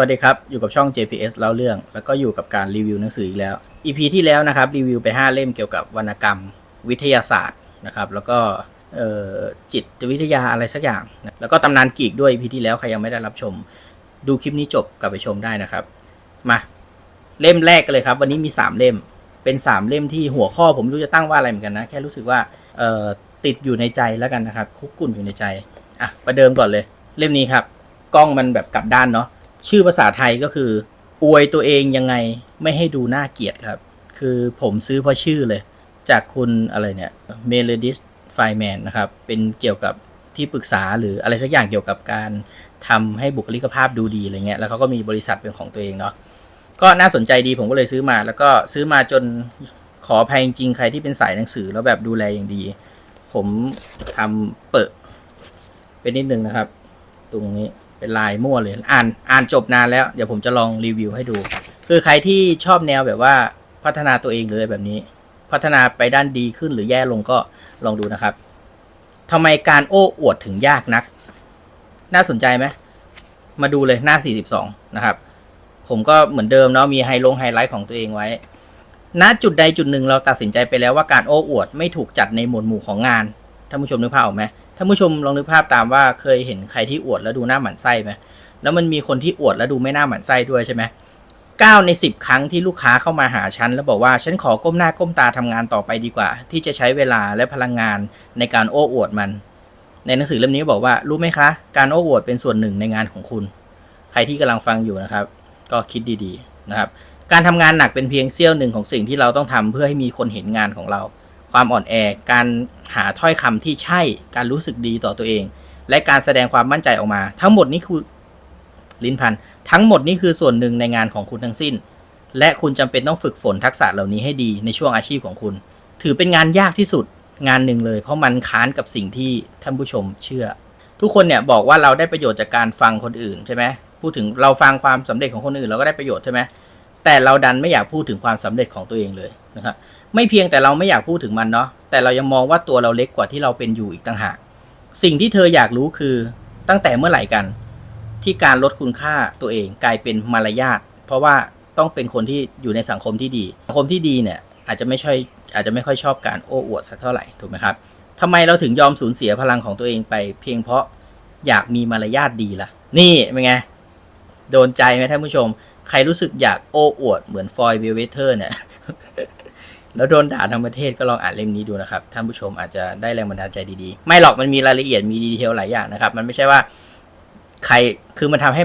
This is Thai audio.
วัสดีครับ อยู่กับช่อง JPS เล่าเรื่อง แล้วก็อยู่กับการรีวิวหนังสืออีกแล้ว EP ที่แล้วนะครับรีวิวไป 5 เล่มเกี่ยวกับวรรณกรรม วิทยาศาสตร์นะครับแล้วก็จิตวิทยาอะไรสักอย่างนะแล้วก็ตำนานกีกด้วย EP ที่แล้วใครยังไม่ได้รับชม ดูคลิปนี้จบกลับไปชมได้นะครับ มาเล่มแรกกันเลยครับ วันนี้มี 3 เล่มเป็น 3 เล่มที่หัวข้อผมไม่รู้จะตั้งว่าอะไรเหมือนกันนะ แค่รู้สึกว่าติดอยู่ในใจแล้วกันนะครับคุกกุ่นอยู่ในใจอะประเดิมก่อนเลย เล่มนี้ครับกล้องมันแบบกลับด้านเนาะ ชื่อภาษาไทยก็คือ อวยตัวเองยังไงไม่ให้ดูน่าเกลียดครับ คือผมซื้อเพราะชื่อเลย จากคุณอะไรเนี่ยเมโลดิสไฟแมนนะครับ เป็นเกี่ยวกับที่ปรึกษาหรืออะไรสักอย่างเกี่ยวกับการทำให้บุคลิกภาพดูดีอะไรเงี้ย แล้วเขาก็มีบริษัทเป็นของตัวเองเนาะ ก็น่าสนใจดีผมก็เลยซื้อมา แล้วก็ซื้อมาจนขออภัยจริงใครที่เป็นสายหนังสือแล้วแบบดูแลอย่างดี ผมทำเปิดเป็นนิดนึงนะครับ ตรงนี้ เป็นลายมั่วเลย อ่านอ่านจบนานแล้ว เดี๋ยวผมจะลองรีวิวให้ดู คือใครที่ชอบแนวแบบว่าพัฒนาตัวเองหรืออะไรแบบนี้ พัฒนาไปด้านดีขึ้นหรือแย่ลงก็ลองดูนะครับทำไมการโอ้อวดถึงยากนัก น่าสนใจไหมมาดูเลยหน้า 42 นะครับ ผมก็เหมือนเดิมเนาะมีไฮลงไฮไลท์ของตัวเองไว้ณจุดใดจุดหนึ่งเราตัดสินใจไปแล้วว่าการโอ้อวดไม่ถูกจัดในหมวดหมู่ของงานท่านผู้ชมนึกภาพออกไหม ท่านผู้ชมลองนึกภาพตามว่าเคยเห็นใครที่อวดแล้วดูหน้าหมันไส้ไหมแล้วมันมีคนที่อวดแล้วดูไม่น่าหมันไส้ด้วยใช่ไหมเก้าในสิบครั้งที่ลูกค้าเข้ามาหาฉัน แล้วบอกว่าฉันขอก้มหน้าก้มตาทำงานต่อไปดีกว่า ที่จะใช้เวลาและพลังงานในการโอ้อวดมัน ในหนังสือเล่มนี้บอกว่ารู้ไหมคะ การโอ้อวดเป็นส่วนหนึ่งในงานของคุณ ใครที่กำลังฟังอยู่นะครับ ก็คิดดีๆนะครับ การทำงานหนักเป็นเพียงเสี้ยวหนึ่งของสิ่งที่เราต้องทำเพื่อให้มีคนเห็นงานของเรา ความอ่อนแอ การหาถ้อยคำที่ใช่ การรู้สึกดีต่อตัวเอง และการแสดงความมั่นใจออกมา ทั้งหมดนี้คือลิ้นพันทั้งหมดนี้คือส่วนหนึ่งในงานของคุณทั้งสิ้น และคุณจำเป็นต้องฝึกฝนทักษะเหล่านี้ให้ดีในช่วงอาชีพของคุณ ถือเป็นงานยากที่สุดงานหนึ่งเลย เพราะมันค้านกับสิ่งที่ท่านผู้ชมเชื่อ ทุกคนเนี่ยบอกว่าเราได้ประโยชน์จากการฟังคนอื่นใช่ไหมพูดถึงเราฟังความสำเร็จของคนอื่นเราก็ได้ประโยชน์ใช่ไหม แต่เราดันไม่อยากพูดถึงความสำเร็จของตัวเองเลยนะครับไม่เพียงแต่เราไม่อยากพูดถึงมันเนาะแต่เรายังมองว่าตัวเราเล็กกว่าที่เราเป็นอยู่อีกต่างหาก สิ่งที่เธออยากรู้คือตั้งแต่เมื่อไหร่กัน ที่การลดคุณค่าตัวเองกลายเป็นมารยาทเพราะว่าต้องเป็นคนที่อยู่ในสังคมที่ดี สังคมที่ดีเนี่ยอาจจะไม่ใช่อาจจะไม่ค่อยชอบการโอ้อวดสักเท่าไหร่ถูกไหมครับทำไมเราถึงยอมสูญเสียพลังของตัวเองไป เพียงเพราะอยากมีมารยาทดีล่ะ นี่เป็นไงโดนใจไหมท่านผู้ชม ใครรู้สึกอยากโอ้อวดเหมือนฟอยเวลเวเทอร์เนี่ย แล้วโดนด่าทั้งประเทศก็ลองอ่านเล่มนี้ดูนะครับ ท่านผู้ชมอาจจะได้แรงบันดาลใจดีๆ ไม่หรอกมันมีรายละเอียดมีดีเทลหลายอย่างนะครับ มันไม่ใช่ว่า ใครคือมันทำให้